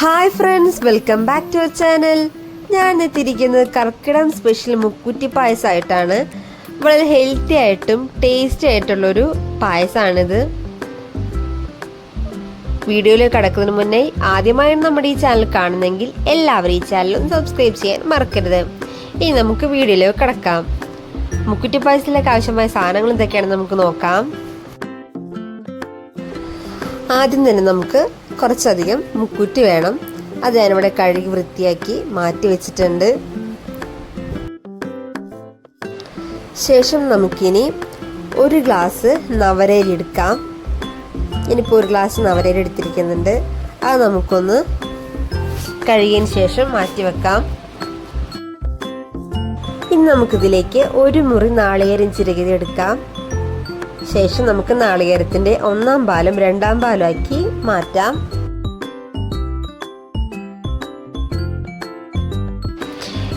Hi friends welcome back to our channel ഞാൻ എത്തിയിരിക്കുന്നത് കർക്കിടം special മുക്കുറ്റി പായസമായിട്ടാണ്. വളരെ ഹെൽത്തി ആയിട്ടും ടേസ്റ്റി ആയിട്ടുള്ളൊരു പായസമാണിത്. വീഡിയോയിലേക്ക് കടക്കുന്നതിന് മുന്നേ ആദ്യമായാണ് നമ്മുടെ ഈ ചാനൽ കാണുന്നെങ്കിൽ എല്ലാവരും ഈ ചാനലും സബ്സ്ക്രൈബ് ചെയ്യാൻ മറക്കരുത്. ഇനി നമുക്ക് വീഡിയോയിലേക്ക് കിടക്കാം. മുക്കുറ്റി പായസത്തിലേക്ക് ആവശ്യമായ സാധനങ്ങൾ എന്തൊക്കെയാണെന്ന് നമുക്ക് നോക്കാം. ആദ്യം തന്നെ നമുക്ക് കുറച്ചധികം മുക്കുറ്റി വേണം. അത് ഞാനിവിടെ കഴുകി വൃത്തിയാക്കി മാറ്റി വെച്ചിട്ടുണ്ട്. ശേഷം നമുക്കിനി ഒരു ഗ്ലാസ് നവരേരി എടുക്കാം. ഇനിയിപ്പോൾ ഒരു ഗ്ലാസ് നവരേരി എടുത്തിരിക്കുന്നുണ്ട്. അത് നമുക്കൊന്ന് കഴുകിയതിന് ശേഷം മാറ്റി വെക്കാം. ഇനി നമുക്കിതിലേക്ക് ഒരു മുറി നാളികേരം ചിരകിയത് എടുക്കാം. ശേഷം നമുക്ക് നാളികേരത്തിന്റെ ഒന്നാം പാലും രണ്ടാം പാലും ആക്കി മാറ്റാം.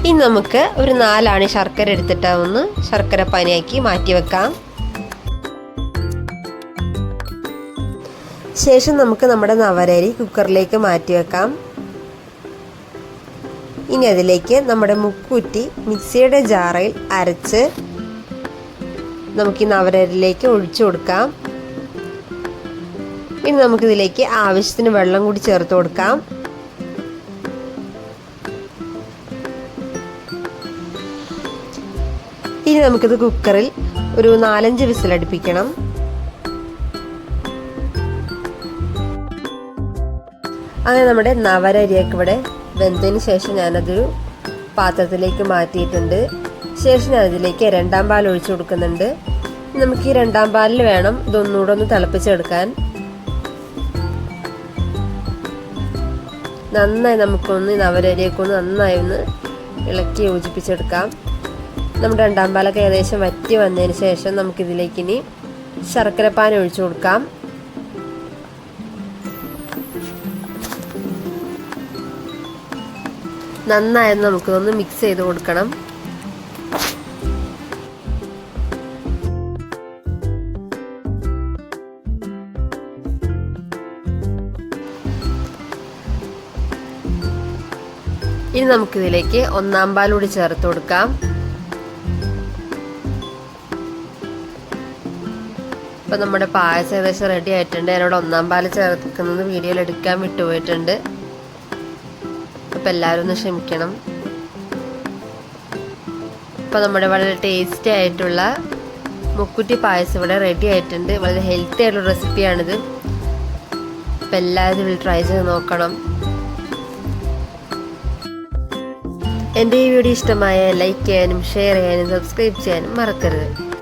ഇനി നമുക്ക് ഒരു നാലാണ് ശർക്കര എടുത്തിട്ട് ഒന്ന് ശർക്കര പനിയാക്കി മാറ്റി വെക്കാം. ശേഷം നമുക്ക് നമ്മുടെ നവരരി കുക്കറിലേക്ക് മാറ്റി വെക്കാം. ഇനി അതിലേക്ക് നമ്മുടെ മുക്കൂറ്റി മിക്സിയുടെ ജാറയിൽ അരച്ച് നമുക്ക് ഈ നവരരിലേക്ക് ഒഴിച്ചു കൊടുക്കാം. ഇനി നമുക്കിതിലേക്ക് ആവശ്യത്തിന് വെള്ളം കൂടി ചേർത്ത് കൊടുക്കാം. ഇനി നമുക്കിത് കുക്കറിൽ ഒരു നാലഞ്ച് വിസിലടുപ്പിക്കണം അങ്ങനെ നമ്മുടെ നവരരിയൊക്കെ ഇവിടെ വെന്തതിന് ശേഷം ഞാനതൊരു പാത്രത്തിലേക്ക് മാറ്റിയിട്ടുണ്ട്. ശേഷം ഞാൻ അതിലേക്ക് രണ്ടാം പാൽ ഒഴിച്ചു കൊടുക്കുന്നുണ്ട്. നമുക്ക് ഈ രണ്ടാം പാലിൽ വേണം ഇതൊന്നുകൂടെ ഒന്ന് തിളപ്പിച്ചെടുക്കാൻ. നന്നായി നമുക്കൊന്ന് നവരരിയൊക്കെ ഒന്ന് നന്നായി ഒന്ന് ഇളക്കി യോജിപ്പിച്ചെടുക്കാം. നമ്മുടെ രണ്ടാം പാലൊക്കെ ഏകദേശം വറ്റി വന്നതിന് ശേഷം നമുക്കിതിലേക്ക് ഇനി ശർക്കര പാൻ ഒഴിച്ചു കൊടുക്കാം. നന്നായി നമുക്കൊന്ന് മിക്സ് ചെയ്ത് കൊടുക്കണം. ഇനി നമുക്കിതിലേക്ക് ഒന്നാം പാൽ കൂടി ചേർത്ത് കൊടുക്കാം. ഇപ്പം നമ്മുടെ പായസം ഏകദേശം റെഡി ആയിട്ടുണ്ട്. അതിനോട് ഒന്നാം പാൽ ചേർക്കുന്നത് വീഡിയോയിൽ എടുക്കാൻ വിട്ടുപോയിട്ടുണ്ട്. അപ്പം എല്ലാവരും ഒന്ന് ക്ഷമിക്കണം. ഇപ്പൊ നമ്മുടെ വളരെ ടേസ്റ്റി ആയിട്ടുള്ള മുക്കുറ്റി പായസം ഇവിടെ റെഡി ആയിട്ടുണ്ട്. വളരെ ഹെൽത്തി ആയിട്ടുള്ള റെസിപ്പിയാണിത് അപ്പം എല്ലാവരും ട്രൈ ചെയ്ത് നോക്കണം. എന്റെ ഈ വീഡിയോ ഇഷ്ടമായ ലൈക്ക് ചെയ്യാനും ഷെയർ ചെയ്യാനും സബ്സ്ക്രൈബ് ചെയ്യാനും മറക്കരുത്.